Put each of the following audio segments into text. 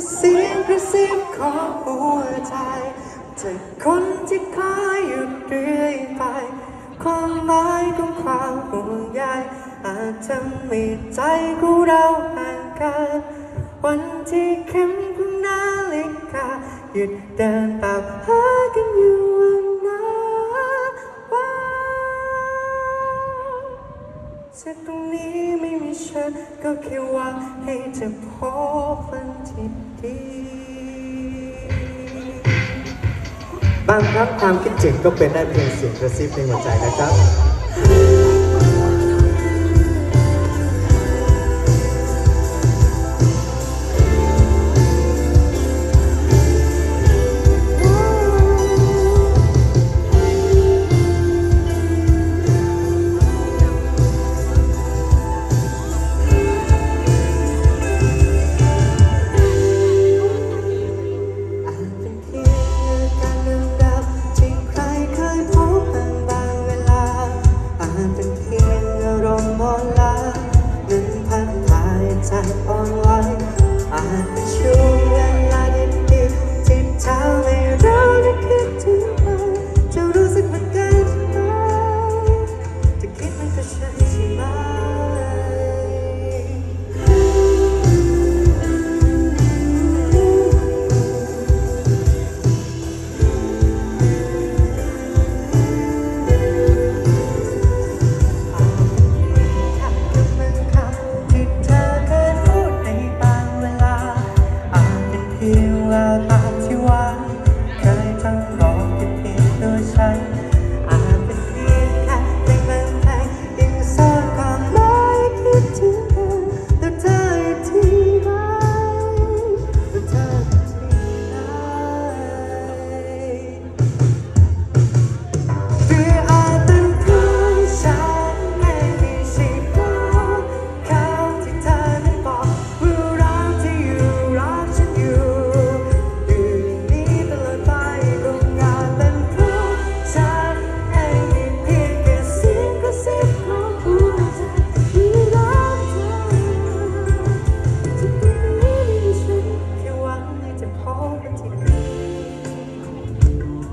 คือเสียงกระซิบของหัวใจจากคนที่คอยอยู่เรื่อยไป ความหมายของความห่วงใยอาจทำให้ใจของเราห่างกันวันที่เข็มของนาฬิกาหยุดเดินตามหากันอยู่วันนั้นว่าจากตรงนี้ไม่มี ฉันก็แค่หวังให้เธอพบคนที่ดี บางครั้งความคิดถึงก็เป็นได้เพียงเสียงกระซิบในหัวใจนะครับ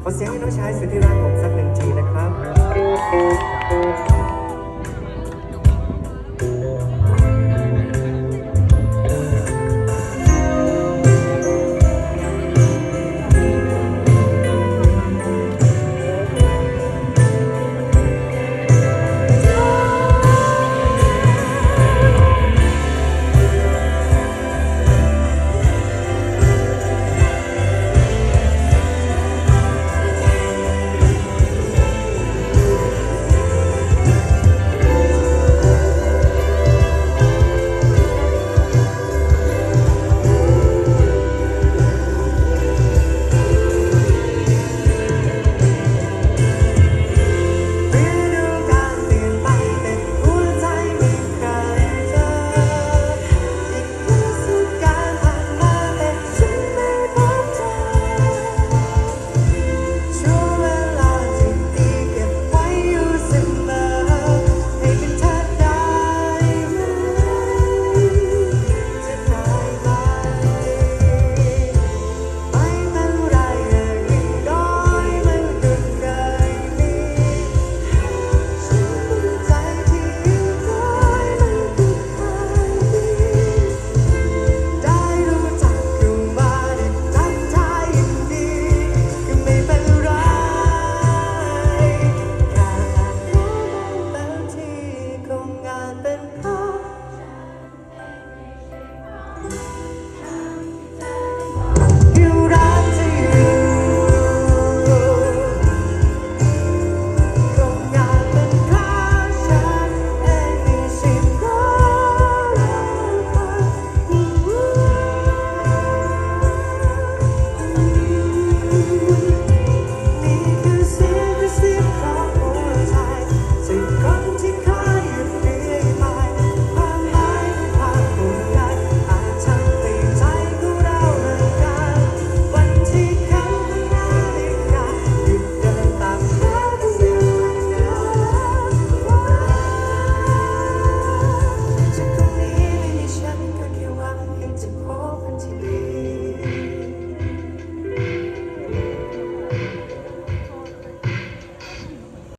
ขอเสียงให้น้องชายสุดที่รักผมสักหนึ่งทีนะครับ